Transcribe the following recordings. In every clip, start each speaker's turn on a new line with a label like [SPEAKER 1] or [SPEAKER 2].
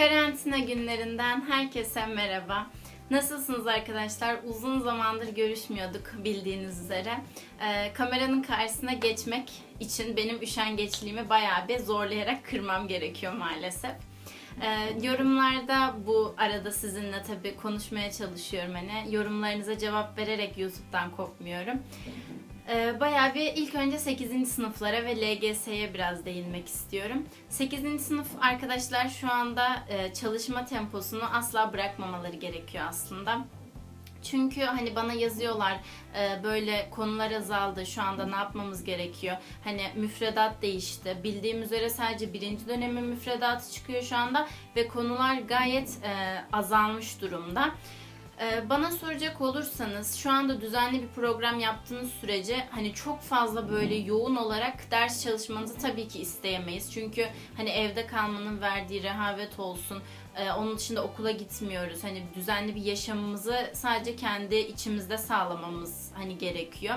[SPEAKER 1] Karantina günlerinden herkese merhaba. Nasılsınız arkadaşlar? Uzun zamandır görüşmüyorduk bildiğiniz üzere. Ee, kameranın karşısına geçmek için benim üşengeçliğimi bayağı bir zorlayarak kırmam gerekiyor maalesef. Ee, yorumlarda bu arada sizinle tabii konuşmaya çalışıyorum hani. Yorumlarınıza cevap vererek YouTube'dan kopmuyorum. Ee, Bayağı bir ilk önce 8. sınıflara ve LGS'ye biraz değinmek istiyorum. 8. sınıf arkadaşlar şu anda e, çalışma temposunu asla bırakmamaları gerekiyor aslında. Çünkü hani bana yazıyorlar e, böyle konular azaldı şu anda ne yapmamız gerekiyor? Hani müfredat değişti. Bildiğim üzere sadece birinci dönemin müfredatı çıkıyor şu anda ve konular gayet e, azalmış durumda. Ee, Bana soracak olursanız şu anda düzenli bir program yaptığınız sürece hani çok fazla böyle yoğun olarak ders çalışmanızı tabii ki isteyemeyiz. Çünkü hani evde kalmanın verdiği rehavet olsun. e, Onun dışında okula gitmiyoruz. Hani düzenli bir yaşamımızı sadece kendi içimizde sağlamamız hani gerekiyor.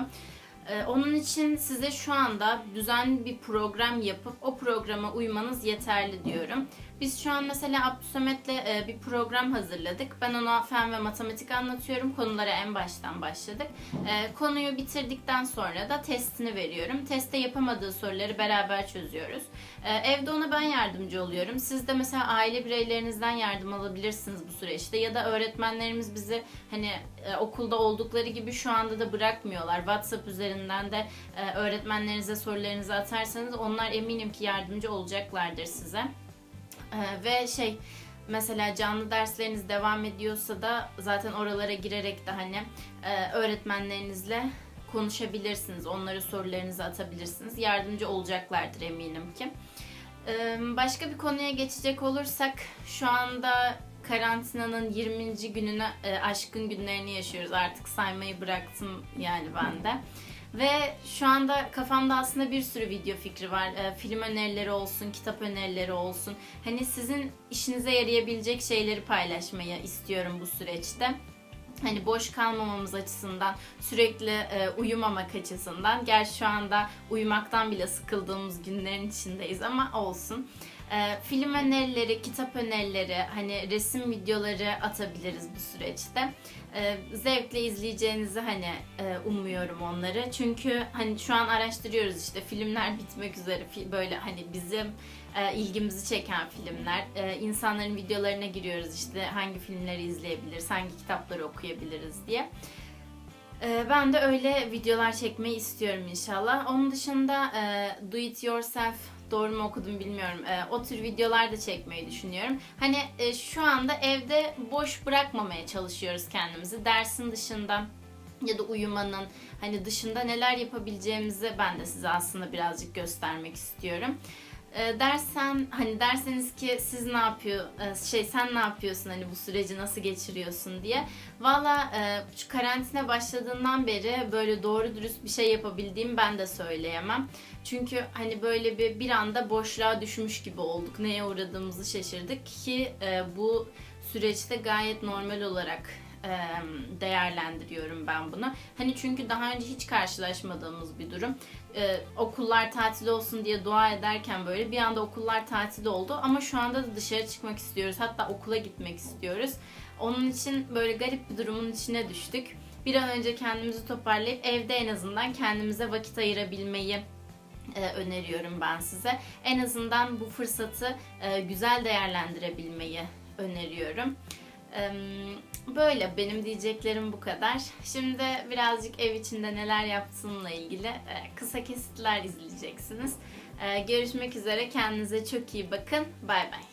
[SPEAKER 1] Ee, Onun için size şu anda düzenli bir program yapıp o programa uymanız yeterli diyorum. Biz şu an mesela Abdüsamet'le e, bir program hazırladık. Ben ona fen ve matematik anlatıyorum. Konulara en baştan başladık. E, Konuyu bitirdikten sonra da testini veriyorum. Testte yapamadığı soruları beraber çözüyoruz. E, Evde ona ben yardımcı oluyorum. Siz de mesela aile bireylerinizden yardım alabilirsiniz bu süreçte. Ya da öğretmenlerimiz bizi hani e, okulda oldukları gibi şu anda da bırakmıyorlar. WhatsApp üzerinden de e, öğretmenlerinize sorularınızı atarsanız onlar eminim ki yardımcı olacaklardır size. Ee, ve şey mesela canlı dersleriniz devam ediyorsa da zaten oralara girerek de hani e, öğretmenlerinizle konuşabilirsiniz. Onlara sorularınızı atabilirsiniz. Yardımcı olacaklardır eminim ki. Ee, başka bir konuya geçecek olursak şu anda karantinanın 20. gününe e, aşkın günlerini yaşıyoruz. Artık saymayı bıraktım yani ben de. Ve şu anda kafamda aslında bir sürü video fikri var. Ee, film önerileri olsun, kitap önerileri olsun. Hani sizin işinize yarayabilecek şeyleri paylaşmayı istiyorum bu süreçte. Hani boş kalmamamız açısından, sürekli e, uyumamak açısından. Gerçi şu anda uyumaktan bile sıkıldığımız günlerin içindeyiz ama olsun. E, film önerileri, kitap önerileri, hani resim videoları atabiliriz bu süreçte. E, zevkle izleyeceğinizi hani e, umuyorum onları. Çünkü hani şu an araştırıyoruz işte filmler bitmek üzere böyle hani bizim e, ilgimizi çeken filmler. E, insanların videolarına giriyoruz işte hangi filmleri izleyebiliriz, hangi kitapları okuyabiliriz diye. E, ben de öyle videolar çekmeyi istiyorum inşallah. Onun dışında e, do it yourself doğru mu okudum bilmiyorum. E, o tür videolar da çekmeyi düşünüyorum. Hani e, şu anda evde boş bırakmamaya çalışıyoruz kendimizi. Dersin dışında ya da uyumanın hani dışında neler yapabileceğimizi ben de size aslında birazcık göstermek istiyorum. E, dersen hani derseniz ki siz ne yapıyor e, şey sen ne yapıyorsun hani bu süreci nasıl geçiriyorsun diye. Valla e, şu karantina başladığından beri böyle doğru dürüst bir şey yapabildiğimi ben de söyleyemem. Çünkü hani böyle bir bir anda boşluğa düşmüş gibi olduk. Neye uğradığımızı şaşırdık ki e, bu süreçte gayet normal olarak değerlendiriyorum ben bunu. Hani çünkü daha önce hiç karşılaşmadığımız bir durum. E, okullar tatil olsun diye dua ederken böyle bir anda okullar tatil oldu ama şu anda da dışarı çıkmak istiyoruz. Hatta okula gitmek istiyoruz. Onun için böyle garip bir durumun içine düştük. Bir an önce kendimizi toparlayıp evde en azından kendimize vakit ayırabilmeyi öneriyorum ben size. En azından bu fırsatı güzel değerlendirebilmeyi öneriyorum. Böyle benim diyeceklerim bu kadar. Şimdi birazcık ev içinde neler yaptığımla ilgili e, kısa kesitler izleyeceksiniz. E, Görüşmek üzere. Kendinize çok iyi bakın. Bay bay.